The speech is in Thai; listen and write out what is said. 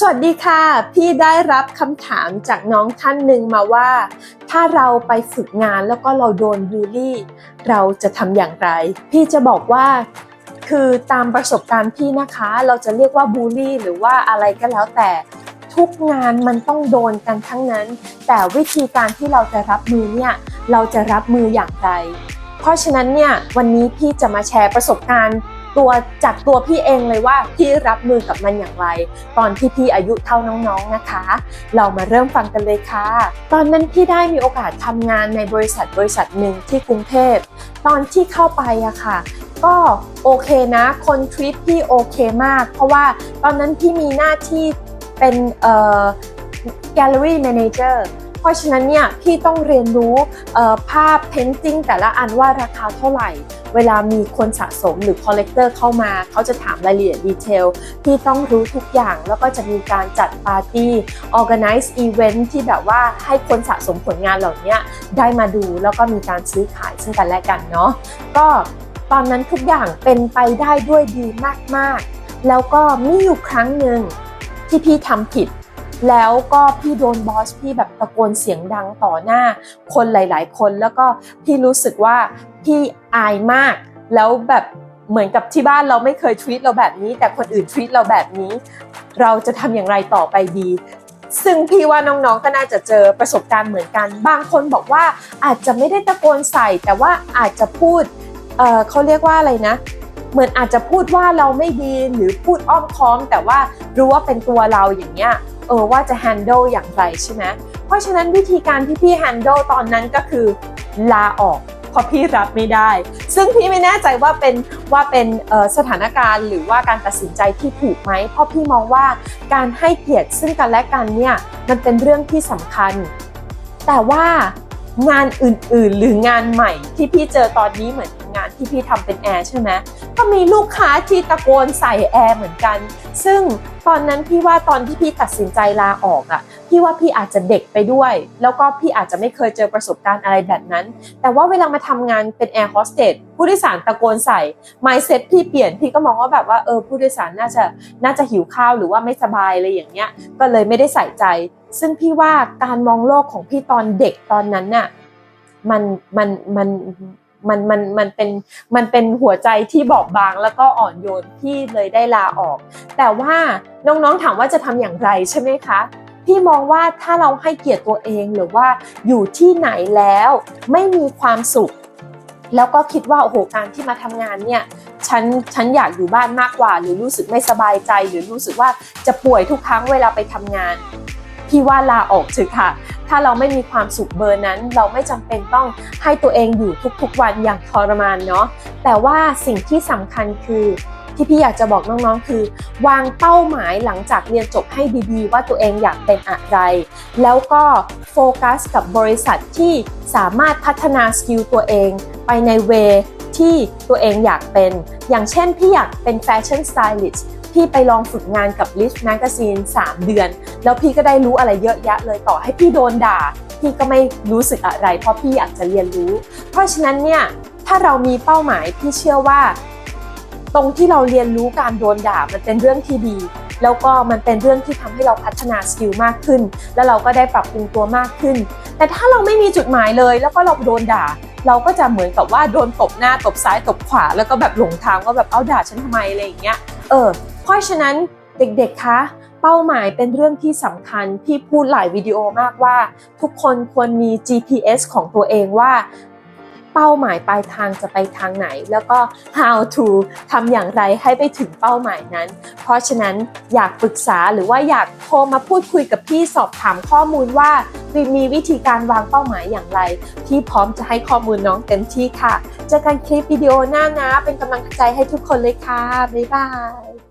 สวัสดีค่ะ พี่ได้รับคำถามจากน้องท่านหนึ่งมาว่า ถ้าเราไปฝึกงานแล้วก็เราโดนบูลลี่ เราจะทำอย่างไร พี่จะบอกว่าคือตามประสบการณ์พี่นะคะ เราจะเรียกว่าบูลลี่ หรือว่าอะไรก็แล้วแต่ทุกงานมันต้องโดนกันทั้งนั้น แต่วิธีการที่เราจะรับมือเนี่ยเราจะรับมืออย่างไร เพราะฉะนั้นเนี่ยวันนี้พี่จะมาแชร์ประสบการณ์ ตัวจากตัวพี่เองเลยว่าพี่รับมือกับมันอย่างไร ตอนที่พี่อายุเท่าน้องๆนะคะ เรามาเริ่มฟังกันเลยค่ะ ตอนนั้นพี่ได้มีโอกาสทำงานในบริษัทบริษัทหนึ่งที่กรุงเทพ ตอนที่เข้าไปอะค่ะก็โอเคนะ คนทริปพี่โอเคมาก เพราะว่าตอนนั้นพี่มีหน้าที่เป็นเอ่อ gallery manager เพร ราะฉะนั้นเนี่ยพี่ต้องเรียนรู้ภาพ painting แต่ละอันว่าราคาเท่าไหร่ เวลามีคนสะสมหรือ collector เข้ามา เขาจะถามรายละเอียดดีเทลพี่ต้องรู้ทุกอย่างแล้วก็จะมีการจัดปาร์ตี้ organize event ที่แบบว่าให้คนสะสมผลงานเหล่านี้ได้มาดูแล้วก็มีการซื้อขายซึ่งกันและกันเนาะก็ตอนนั้นทุกอย่างเป็นไปได้ด้วยดีมากๆ แล้วก็มีอยู่ครั้งหนึ่งที่พี่ทำผิด แล้วก็พี่โดนบอสพี่แบบตะโกนเสียงดังต่อหน้า คนหลาย ๆ คนแล้วก็พี่รู้สึกว่าพี่อายมาก แล้วแบบเหมือนกับที่บ้านเราไม่เคยทวีตเราแบบนี้ แต่คนอื่นทวีตเราแบบนี้ เราจะทำอย่างไรต่อไปดีซึ่งพี่ว่าน้องๆ ก็น่าจะเจอประสบการณ์เหมือนกัน บางคนบอกว่าอาจจะไม่ได้ตะโกนใส่ แต่ว่าอาจจะพูดเเขาเรียกว่าอะไรนะ เหมือนอาจจะพูดว่าเราไม่ดีหรือพูดอ้อมค้อม แต่ว่ารู้ว่าเป็นตัวเราอย่างเงี้ย เออว่าจะ handle อย่างไรใช่ไหมเพราะฉะนั้นวิธีการที่พี่ handle ตอนนั้นก็คือลาออกเพราะพี่รับไม่ได้ ซึ่งพี่ไม่แน่ใจว่าเป็นว่าเป็นออสถานการณ์ หรือว่าการตัดสินใจที่ถูกไหมเพราะพี่มองว่าการให้เกียรติซึ่งกันและกันเนี่ยมันเป็นเรื่องที่สำคัญ แต่ว่า งานอื่นๆ หรืองานใหม่ที่พี่เจอตอนนี้เหมือนงานที่พี่ทำเป็นแอร์ใช่ไหมก็มีลูกค้าที่ตะโกนใส่แอร์เหมือนกัน ซึ่งตอนนั้นพี่ว่าตอนที่พี่ตัดสินใจลาออกอะ่ะ พี่ว่าพี่อาจจะเด็กไปด้วย แล้วก็พี่อาจจะไม่เคยเจอประสบการณ์อะไรแบบนั้น แต่ว่าเวลามาทำงานเป็นแอร์โฮสเตสผู้โดยสารตะโกนใส่ mindset พี่เปลี่ยนพี่ก็มองว่าแบบว่าเออผู้โดยสารน่าจะน่าจะหิวข้าวหรือว่าไม่สบายอะไรอย่างเงี้ย ก็เลยไม่ได้ใส่ใจ ซึ่งพี่ว่าการมองโลกของพี่ตอนเด็กตอนนั้นน่ะมันมันมันมันมันมันเป็นมันเป็นหัวใจที่บอบบางแล้วก็อ่อนโยนพี่เลยได้ลาออก แต่ว่าน้องๆถามว่าจะทำอย่างไรใช่ไหมคะ พี่มองว่าถ้าเราให้เกียรติตัวเองหรือว่าอยู่ที่ไหนแล้ว ไม่มีความสุข แล้วก็คิดว่าโอ้โหการที่มาทำงานเนี่ยฉันฉันอยากอยู่บ้านมากกว่า หรือรู้สึกไม่สบายใจ หรือรู้สึกว่าจะป่วยทุกครั้งเวลาไปทำงาน พี่ว่าลาออกเถอะค่ะ ถ้าเราไม่มีความสุขเบอร์นั้น เราไม่จำเป็นต้องให้ตัวเองอยู่ทุกๆวันอย่างทรมานเนาะแต่ว่าสิ่งที่สำคัญคือ ที่พี่อยากจะบอกน้องๆ คือ วางเป้าหมายหลังจากเรียนจบให้ดีๆ ว่าตัวเองอยากเป็นอะไร แล้วก็โฟกัสกับบริษัทที่สามารถพัฒนาสกิลตัวเองไปในเวที่ตัวเองอยากเป็น อย่างเช่นพี่อยากเป็นแฟชั่นสไตลิสต์พี่ไปลองฝึกงานกับ List Magazine 3 เดือน แล้วพี่ก็ได้รู้อะไรเยอะแยะเลยต่อให้พี่โดนด่า พี่ก็ไม่รู้สึกอะไร เพราะพี่อยากจะเรียนรู้ เพราะฉะนั้นเนี่ยถ้าเรามีเป้าหมายพี่เชื่อว่า ตรงที่เราเรียนรู้การโดนด่ามันเป็นเรื่องที่ดี แล้วก็มันเป็นเรื่องที่ทำให้เราพัฒนาสกิลมากขึ้น แล้วเราก็ได้ปรับปรุงตัวมากขึ้น แต่ถ้าเราไม่มีจุดหมายเลย แล้วก็เราโดนด่า เราก็จะเหมือนกับว่าโดนตบหน้าตบซ้ายตบขวา แล้วก็แบบหลงทางว่าแบบเอาด่าฉันทำไมอะไรอย่างเงี้ยเออเพราะฉะนั้นเด็กๆ คะ เป้าหมายเป็นเรื่องที่สำคัญ พี่พูดหลายวิดีโอมากว่า ทุกคนควรมี GPS ของตัวเองว่า เป้าหมายปลายทางจะไปทางไหน แล้วก็ how to ทำอย่างไรให้ไปถึงเป้าหมายนั้น เพราะฉะนั้นอยากปรึกษาหรือว่าอยากโทรมาพูดคุยกับพี่สอบถามข้อมูลว่ามีวิธีการวางเป้าหมายอย่างไร พี่พร้อมจะให้ข้อมูลน้องเต็มที่ค่ะเจอกันคลิปวิดีโอหน้านะ เป็นกำลังใจให้ทุกคนเลยค่ะ บ๊ายบาย